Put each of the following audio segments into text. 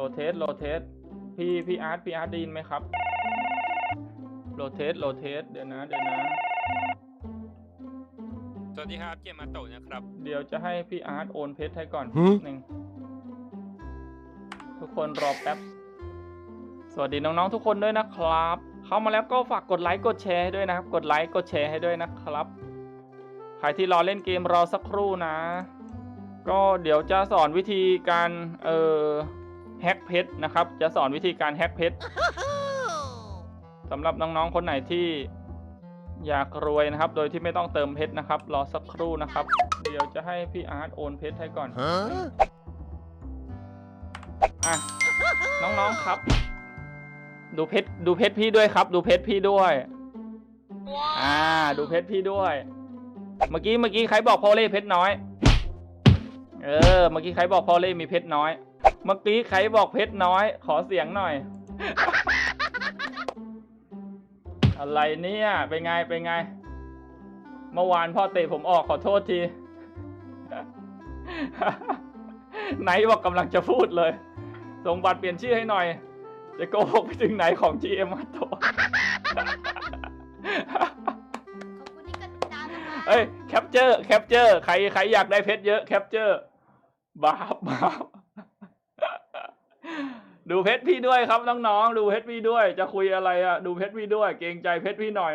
ลเทสโลเทสพี่พี่อาร์ตพี่อาร์ตได้ยินไหมครับโลเทสโลเทสเดี๋ยวนะเดี๋ยวนะ สวัสดีครับเกมมาโตะนะครับเดี๋ยวจะให้พี่อาร์ตโอนเพชรให้ก่อนหือหนึ่งทุกคนรอแป๊บ สวัสดีน้องๆทุกคนด้วยนะครับ เข้ามาแล้วก็ฝากกดไลค์กดแชร์ให้ด้วยนะครับ กดไลค์กดแชร์ให้ด้วยนะครับ ใครที่รอเล่นเกมรอสักครู่นะ ก็เดี๋ยวจะสอนวิธีการเอ่อ แฮกเพชรนะครับ จะสอนวิธีการแฮกเพชรสำหรับน้องๆคนไหนที่อยากรวยนะครับ โดยที่ไม่ต้องเติมเพชรนะครับ รอสักครู่นะครับ เดี๋ยวจะให้พี่อาร์ตโอนเพชรให้ก่อน Huh? อะน้องๆครับ ดูเพชรดูเพชรพี่ด้วยครับ ดูเพชรพี่ด้วย อ่า ดูเพชรพี่ด้วย เมื่อกี้เมื่อกี้ใครบอกพอเล่เพชรน้อย เออ เมื่อกี้ใครบอกพอเล่มีเพชรน้อย เมื่อกี้ใครบอกเพชรน้อย ขอเสียงหน่อย อะไรเนี่ย เป็นไง เป็นไง เมื่อวานพ่อเตะผมออกขอโทษที ไหนบอกกำลังจะพูดเลยส่งบัตรเปลี่ยนชื่อให้หน่อย จะโกหกไปถึงไหนของ GM มาโตขอบคุณที่กดติดตามนะคะเอ้ยแคปเจอร์แคปเจอร์ใครใครอยากได้เพชรเยอะแคปเจอร์บาปบาป ดูเพชรพี่ด้วยครับน้องๆดูเพชรพี่ด้วย จะคุยอะไรอะดูเพชรพี่ด้วย เกรงใจเพชรพี่หน่อย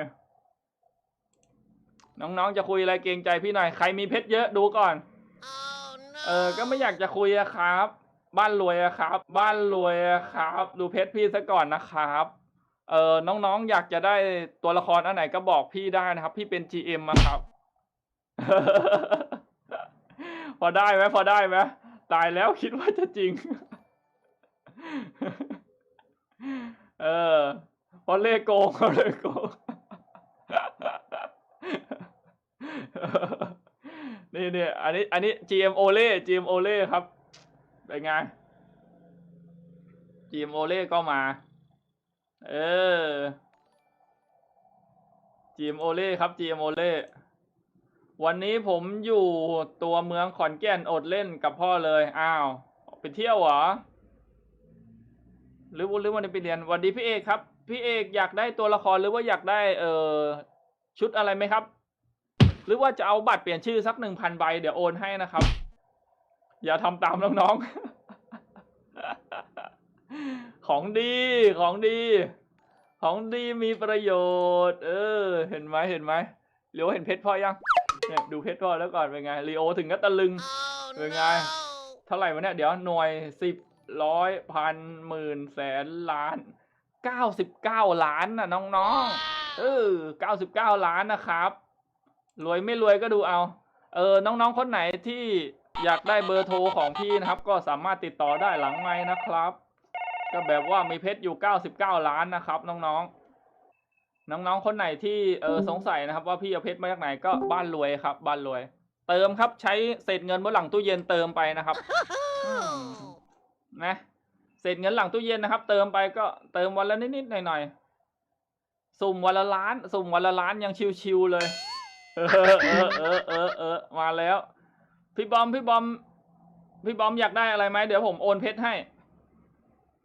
น้องๆจะคุยอะไรเกรงใจพี่หน่อย ใครมีเพชรเยอะดูก่อน เออ ก็ไม่อยากจะคุยอะครับ บ้านรวยอะครับ บ้านรวยอะครับ ดูเพชรพี่ซะก่อนนะครับ เออน้องๆอยากจะได้ตัวละครอันไหนก็บอกพี่ได้นะครับ พี่เป็น GM อะครับ พอได้ไหมพอได้ไหมตายแล้วคิดว่าจะจริง เออพอเลขโกงพอเลขโกงนี่เนี่ยอันนี้ อันนี้ GM โอเล่ GM โอเล่ครับเป็นไง GM โอเล่ก็มา เออ GM โอเล่ครับ GM โอเล่วันนี้ผมอยู่ตัวเมืองขอนแก่นอดเล่นกับพ่อเลย อ้าว ไปเที่ยวเหรอ หรือหรือวันนี้ไปเรียนสวัสดีพี่เอกครับ พี่เอกอยากได้ตัวละครหรือว่าอยากได้เอ่อชุดอะไรไหมครับ หรือว่าจะเอาบัตรเปลี่ยนชื่อสักหนึ่งพันใบเดี๋ยวโอนให้นะครับ อย่าทำตามน้องๆของดีของดี ของดีมีประโยชน์ เออ เห็นไหมเห็นไหมเลียวเห็นเพชรพ่อยังเนี่ยดูเพชรพ่อแล้วก่อนเป็นไงลีโอถึงก็ตะลึงเป็นไงเท่าไหร่วะเนี่ยเดี๋ยวหน่วยสิบ ร้อยพันหมื่นแสนล้านเก้าสิบเก้าล้านน่ะน้องๆ เออเก้าสิบเก้าล้านนะครับ รวยไม่รวยก็ดูเอา เออ น้องๆ คนไหนที่อยากได้เบอร์โทรของพี่นะครับ ก็สามารถติดต่อได้หลังไม้นะครับ ก็แบบว่ามีเพชรอยู่99ล้านนะครับ น้องๆน้องๆ คนไหนที่เออสงสัยนะครับ ว่าพี่เอาเพชรมาจากไหนก็บ้านรวยครับ บ้านรวย เติมครับใช้เศษเงินบนหลังตู้เย็นเติมไปนะครับอืม นะเศษเงินหลังตู้เย็นนะครับ เติมไปก็เติมวันละนิดๆหน่อยๆสุ่มวันละล้าน สุ่มวันละล้านยังชิวๆเลย เออเออเออเออเออมาแล้ว พี่บอมพี่บอม พี่บอมอยากได้อะไรไหมเดี๋ยวผมโอนเพชรให้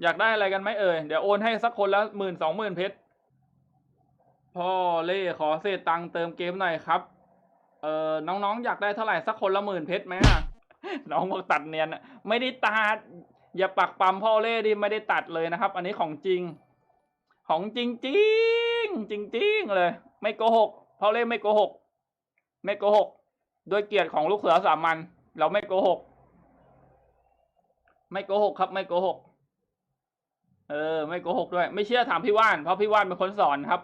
อยากได้อะไรกันไหมเอ่ยเดี๋ยวโอนให้สักคนละหมื่นสองหมื่นเพชรพ่อเล่ขอเศษตังค์เติมเกมหน่อยครับเออน้องๆ อยากได้เท่าไหร่สักคนละหมื่นเพชรไหมอะน้องบอกตัดเนียนไม่ได้ตัด อย่าปักปั๊มพ่อเล่ดิไม่ได้ตัดเลยนะครับ อันนี้ของจริง ของจริงจริงจริงจริงเลย ไม่โกหกพ่อเล่ไม่โกหก ไม่โกหกด้วยเกียรติของลูกเสือสามัญเราไม่โกหก ไม่โกหกครับ ไม่โกหก เออ ไม่โกหกด้วย ไม่เชื่อถามพี่ว่านเพราะพี่ว่านเป็นคนสอนครับ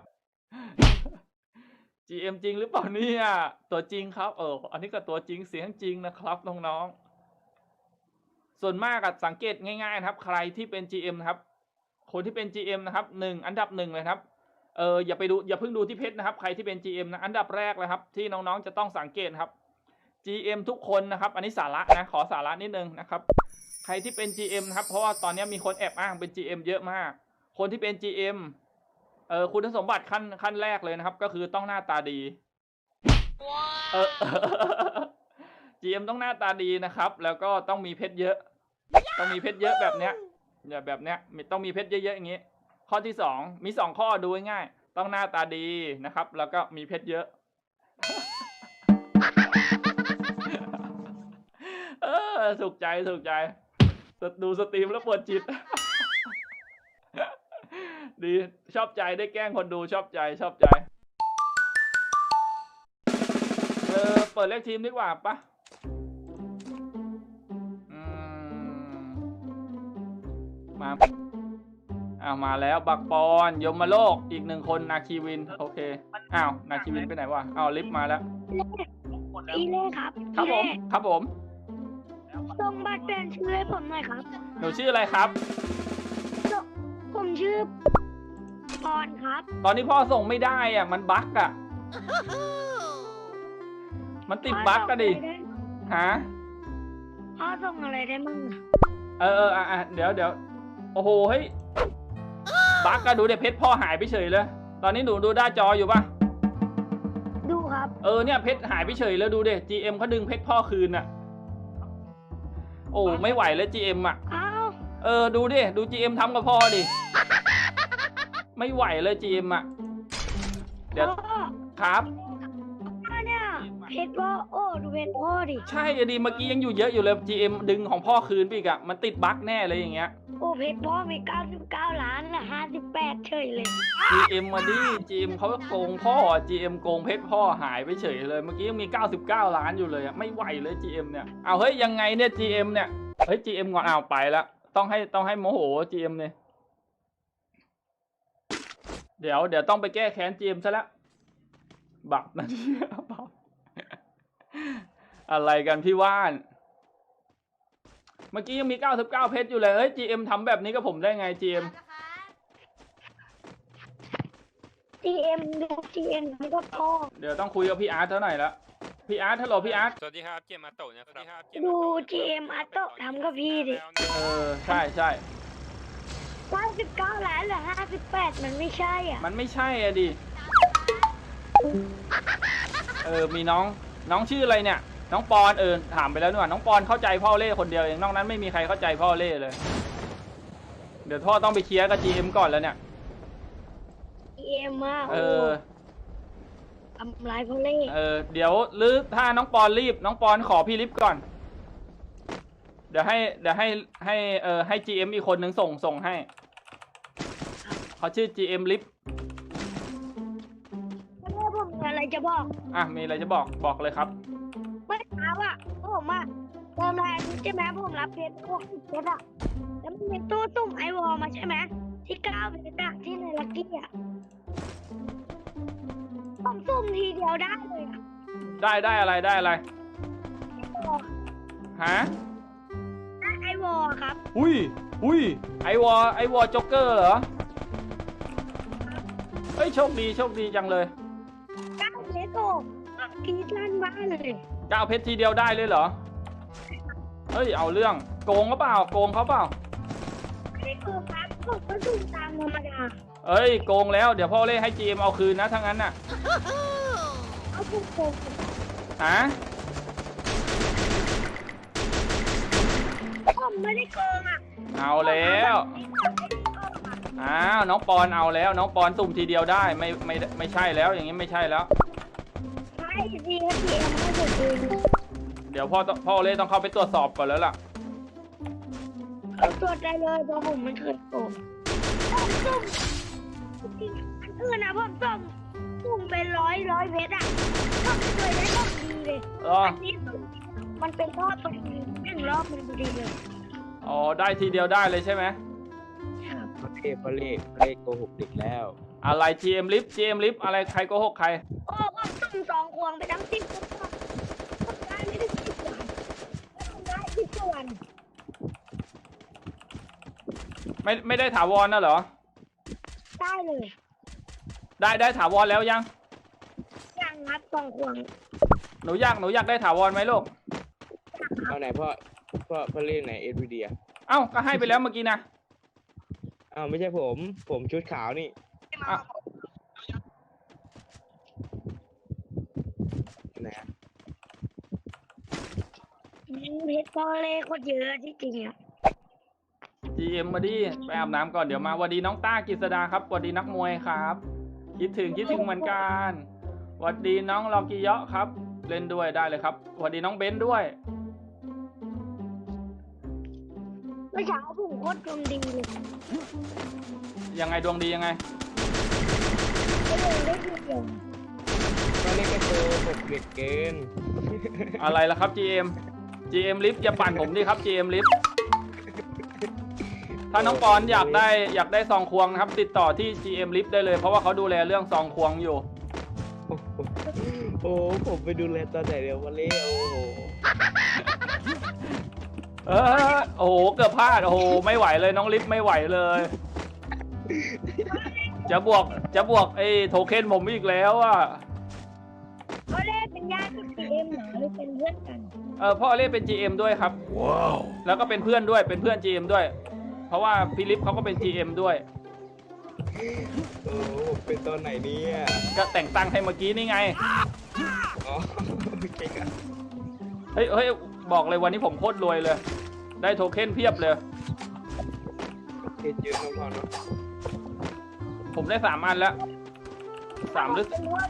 GM จริงหรือเปล่าเนี่ยตัวจริงครับ เออ อันนี้ก็ตัวจริงเสียงจริงนะครับน้องๆ ส่วนมากสังเกตง่ายๆนะครับ ใครที่เป็น GM นะครับ คนที่เป็น GM นะครับหนึ่งอันดับหนึ่งเลยครับเอออย่าไปดูอย่าเพิ่งดูที่เพชรนะครับ ใครที่เป็น GM นะอันดับแรกเลยครับ ที่น้องๆจะต้องสังเกตครับ GM ทุกคนนะครับ อันนี้สาระนะขอสาระนิดนึงนะครับ ใครที่เป็น GM นะครับ เพราะว่าตอนนี้มีคนแอบอ้างเป็น GM เยอะมาก คนที่เป็น GM เออคุณสมบัติขั้นขั้นแรกเลยนะครับ ก็คือต้องหน้าตาดีเออ GM ต้องหน้าตาดีนะครับ แล้วก็ต้องมีเพชรเยอะ ต้องมีเพชรเยอะแบบเนี้ยอย่าแบบเนี้ยต้องมีเพชรเยอะๆอย่างงี้ ข้อที่สองมีสองข้อดูง่ายต้องหน้าตาดีนะครับ แล้วก็มีเพชรเยอะ เออสุขใจสุขใจ ดูสตรีมแล้วปวดจิต ดีชอบใจได้แกล้งคนดูชอบใจชอบใจ เออ เปิดเลขทีมดีกว่าปะ มาอ้าวมาแล้วบักปอนยมโลกอีกหนึ่งคนนาคีวิน โอเคอ้าวนาคีวินไปไหนวะอ้าวลิฟต์มาแล้วพี่เล่ครับครับผมครับผม ส่งบัตรเปลี่ยนชื่อให้ผมหน่อยครับ หนูชื่ออะไรครับ ผมชื่อปอนครับ ตอนนี้พ่อส่งไม่ได้อะ มันบั๊กอะ มันติดบั๊กก็ดิฮะพ่อส่งอะไรได้มั่ง เออเอออะอะเดี๋ยวเดี๋ยว โอ้โหเฮ้ยบั๊กก็ดูเดี๋ยวเพชรพ่อหายไปเฉยเลย ตอนนี้หนูดูหน้าจออยู่ปะดูครับ เออเนี่ยเพชรหายไปเฉยแล้วดูเด็ GM เขาดึงเพชรพ่อคืนอะโอ้ไม่ไหวแล้ว GM อะอ้าวเออดูดิดู GM ทำกับพ่อดิ ไม่ไหวเลย GM อะเดี๋ยวพ่อครับพ่อเนี่ยเพชรพ่อโอ้ดูเพชรพ่อดิ ใช่อะดีเมื่อกี้ยังอยู่เยอะอยู่เลย GM ดึงของพ่อคืนไปอีกอะมันติดบั๊กแน่เลยอย่างเงี้ย โอ้เพชรพ่อมี 99 ล้านละ58 เฉยเลย GM มาดิ GM เขาโกงพ่ออะ GM โกงเพชรพ่อหายไปเฉยเลย เมื่อกี้ยังมี 99 ล้านอยู่เลยอะไม่ไหวเลย GM เนี่ย เอาเฮ้ยยังไงเนี่ย GM เนี่ย เฮ้ย GM ก่อนเอาไปแล้วต้องให้ต้องให้โมโห GM เนี่ย เดี๋ยวเดี๋ยวต้องไปแก้แค้น GM ซะแล้วบักนะที่บักอะไรกันพี่ว่าน เมื่อกี้ยังมี 99 เพชรอยู่เลยเฮ้ย GM ทำแบบนี้กับผมได้ไง GM GM ดู GM มันก็พ่อเดี๋ยวต้องคุยกับพี่อาร์ตเท่าไหร่ละพี่อาร์ตฮัลโหลพี่อาร์ตสวัสดีครับเจมมาโตะนะครับดู GM อัตโตะทำกับพี่ดิเออใช่ใช่99ล้านเหลือ58มันไม่ใช่อะ มันไม่ใช่อะดิ เออมีน้องน้องชื่ออะไรเนี่ย น้องปอนเออถามไปแล้วนี่หว่าน้องปอนเข้าใจพ่อเล่คนเดียวเองนอกนั้นไม่มีใครเข้าใจพ่อเล่เลย เดี๋ยวพ่อต้องไปเคลียร์กับ GM ก่อนแล้วเนี่ย GM มากเออทำลายเขาเล่เออเดี๋ยวหรือถ้าน้องปอนรีบ น้องปอนขอพี่ลิฟต์ก่อน เดี๋ยวให้เดี๋ยวให้ให้เออให้ GM อีกคนนึงส่งส่งให้เขาชื่อ GM ลิฟต์ไม่ได้ผมมีอะไรจะบอก อะมีอะไรจะบอกบอกเลยครับเมื่อเช้าอะ ผมอะเติมแรงใช่ไหมผมรับเพชรพวกสิบเพชรอะแล้วมันมีตู้ตุ่มไอวอลมาใช่ไหมที่เก้าเพชรอะที่ในลักกี้อะผมสุ่มทีเดียวได้เลยอะได้ได้อะไรได้อะไรฮะได้ไอวอลครับ อุ้ยอุ้ยไอวอไอวอจ็อกเกอร์เหรอเฮ้ยโชคดีโชคดีจังเลยเก้าเพชรโอ้กรีดลั่นบ้านเลย เก้าเพชรทีเดียวได้เลยเหรอ เฮ้ยเอาเรื่องโกงเขาเปล่าโกงเขาเปล่าไม่ได้โกงครับผมก็สุ่มตามธรรมดาเอ้ยโกงแล้วเดี๋ยวพ่อเล่ให้จีมเอาคืนนะทั้างนั้นน่ะเอาผมโกงฮะผมไม่ได้โกงอะเอาแล้วอ้าวน้องปอนเอาแล้วน้องปอนสุ่มทีเดียวได้ไม่ไม่ไม่ใช่แล้วอย่างนี้ไม่ใช่แล้วใช่ดีครับพี่ เอ็มไม่ถูกเองเดี๋ยวพ่อต้องพ่อเล่ต้องเข้าไปตรวจสอบก่อนแล้วล่ะ เอาตรวจได้เลยเพราะผมไม่เคยโกงผมสุ่มจริงๆอันอื่นนะผมสุ่มสุ่มเป็นร้อยร้อยเพชรอะผมไม่เคยได้ของดีเลยเอออันนี้สุ่มมันเป็นรอบพอดีหนึ่งรอบมันพอดีเลยอ๋อได้ทีเดียวได้เลยใช่ไหมเขาเทพเขาเลขเลขโกหกเด็กแล้ว อะไร GM Lift GM Lift อะไรใครโกหกใคร โอ้ผมสุ่มสองควงไปทั้งสิบคนผมได้ไม่ได้สิบวัน ผมได้สิบวันไม่ไม่ได้ถาวรนะเหรอ ได้เลยได้ได้ถาวรแล้วยังยังนับสองควงหนูอยากหนูอยากได้ถาวรไหมลูก เอาไหนพ่อพ่อพ่อเลขไหนเอ็ดีอะเอ้าก็ให้ไปแล้วเมื่อกี้นะอ้าวไม่ใช่ผม ผมชุดขาวนี่อะไหนอะ เพชรพอเล่โคตรเยอะที่จริงอะ GM มาดิไปอาบน้ำก่อนเดี๋ยวมาสวัสดีน้องต้ากฤษดาครับสวัสดีนักมวยครับ คิดถึงคิดถึงเหมือนกันสวัสดีน้องลอกิเยาะครับ เล่นด้วยได้เลยครับสวัสดีน้องเบนซ์ด้วย เมื่อเช้าผมโคตรดวงดีเลยยังไงดวงดียังไง ก็เลยได้ดูเดียวก็เล่นกระโจหกเบ็ดเกินอะไรล่ะครับ GM GM ลิฟต์อย่าปั่นผมดิครับ GM ลิฟต์ถ้าน้องปอนอยากได้อยากได้ซองควงนะครับ ติดต่อที่ GM ลิฟต์ได้เลย เพราะว่าเขาดูแลเรื่องซองควงอยู่ โอ้โหผมไปดูแลตอนไหนเดี๋ยววันนี้โอ้โหเออโอ้โหเกือบพลาดโอ้โหไม่ไหวเลยน้องลิฟต์ไม่ไหวเลย จะบวกจะบวกไอ้โทเค็นผมอีกแล้วอะ ญาติกับทีเอ็มหรือเป็นเพื่อนกันเออพ่อเล่นเป็น GM ด้วยครับ ว้าว แล้วก็เป็นเพื่อนด้วยเป็นเพื่อน GM ด้วย เพราะว่าพี่ลิฟต์เขาก็เป็น GM ด้วย โอ้โหผมเป็นตอนไหนเนี่ยก็แต่งตั้งให้เมื่อกี้นี่ไง อ๋อโอเคครับเฮ้ยเฮ้ยบอกเลยวันนี้ผมโคตรรวยเลย ได้โทเค็นเพียบเลยโอเคเยอะมากๆเนาะผมได้สามอันแล้วสามหรือเป็นว่า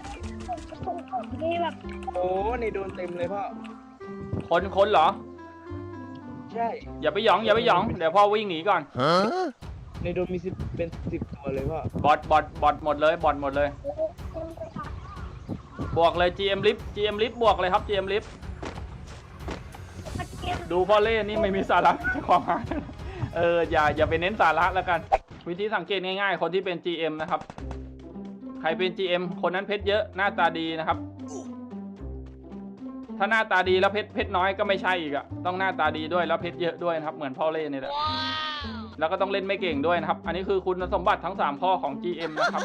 ผมผมที่แบบโอ้ในโดนเต็มเลยพ่อ คนคนเหรอ ใช่ อย่าไปหยองอย่าไปหยองเดี๋ยวพ่อวิ่งหนีก่อนในโดนมีสิบเป็นสิบตัวเลยพ่อบอทบอทบอทหมดเลยบอทหมดเลย บวกเลย GM ลิฟ GM ลิฟบวกเลยครับ GM ลิฟเกมดูพ่อเล่นนี่ไม่มีสาระความหมายเอออย่าอย่าไปเน้นสาระแล้วกัน วิธีสังเกตง่ายๆ คนที่เป็น GM นะครับใค รเป็น GM คนนั้นเพชรเยอะหน้าตาดีนะครับ ถ้าหน้าตาดีแล้วเพชรเพชรน้อยก็ไม่ใช่อีกอะต้องหน้าตาดีด้วยแล้วเพชรเยอะด้วยนะครับ เหมือนพ่อเล่นนี่แหละแล้วก็ต้องเล่นไม่เก่งด้วยนะครับ อันนี้คือคุณสมบัติทั้ง 3 ข้อของ GM นะครับ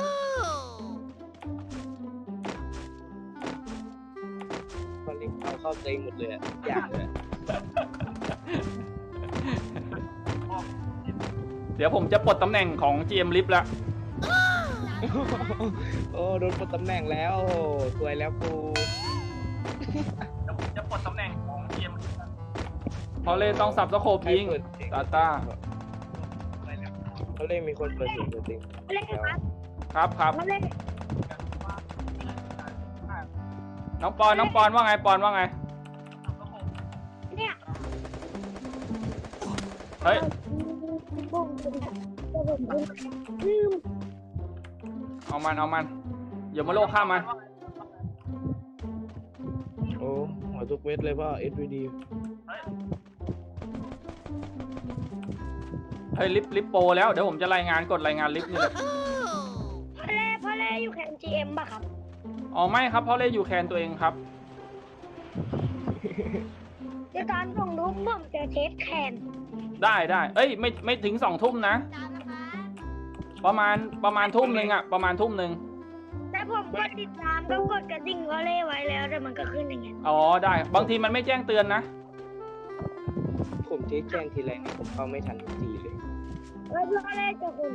ตอนนี้เอาเข้าเต็งหมดเลยอะอย่างเลยเดี๋ยวผมจะปลดตำแหน่งของ GM ลิฟแล้ว โอ้โดนปลดตำแหน่งแล้วโอ้สวยแล้วกูเดี๋ยวผมจะปลดตำแหน่งของ GM ลิฟพอเล่นต้องสับสโคปยิงใครเปิดเสียตาตาเขาเล่นมีคนเปิดเสียงตัวจริงเล่นครับครับครับเขาเล่นน้องปอนน้องปอนว่าไงปอนว่าไงเนี่ยเฮ้ยผมผมผมลืม เอามันเอามันอย่ามาโลกข้ามมันโอ้หัวทุกเม็ดเลยพ่อ SVD เฮ้ยลิฟต์ลิฟต์โปรแล้วเดี๋ยวผมจะรายงานกดรายงานลิฟต์นี่แหละพ่อเล่พ่อเล่อยู่แข่ง GM ป่ะครับอ๋อไม่ครับเพราะเล่นอยู่แคนตัวเองครับ เดี๋ยวตอนส่งรูปผมจะเทสแคนได้ได้เอ้ยไม่ไม่ถึงสองทุ่มนะ ตามนะคะ ประมาณประมาณทุ่มหนึ่งอะประมาณทุ่มหนึ่งแต่ผมกดติดตามก็กดกระดิ่งพ่อเล่ไว้แล้วแต่มันก็ขึ้นอย่างเงี้ยอ๋อได้ บางทีมันไม่แจ้งเตือนนะผมเทสแจ้งทีไรเนี่ยผมเข้าไม่ทันทุกทีเลยแล้วพ่อเล่จะคุณ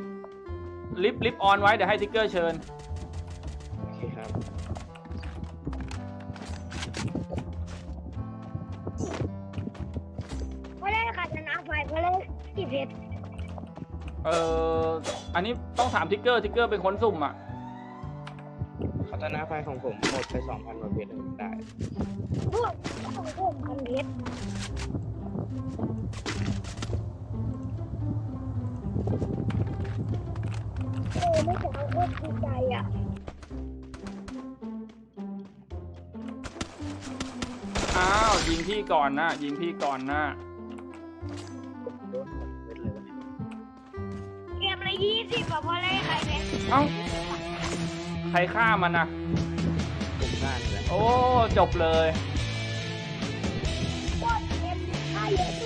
ลิฟต์ลิฟต์ออนไว้เดี๋ยวให้ทิกเกอร์เชิญโอเคครับพ่อเล่ขาดชนะไฟพ่อเล่กี่เพชรเอ่อ อันนี้ต้องถามทิกเกอร์ทิกเกอร์เป็นคนสุ่มอะพัฒนาไฟของผมหมดไปสองพันกว่าเพชรได้พวกของผมพันเพชรโอ้ไม่จะเอาโคตรดีใจอะอ้าวยิงพี่ก่อนนะยิงพี่ก่อนนะ สิบอะพ่อเล่ใครเนี่ยเอ้า ใครฆ่ามันนะผมหน้านี่แหละโอ้ จบเลยกดเกมถ้าเยอะสุด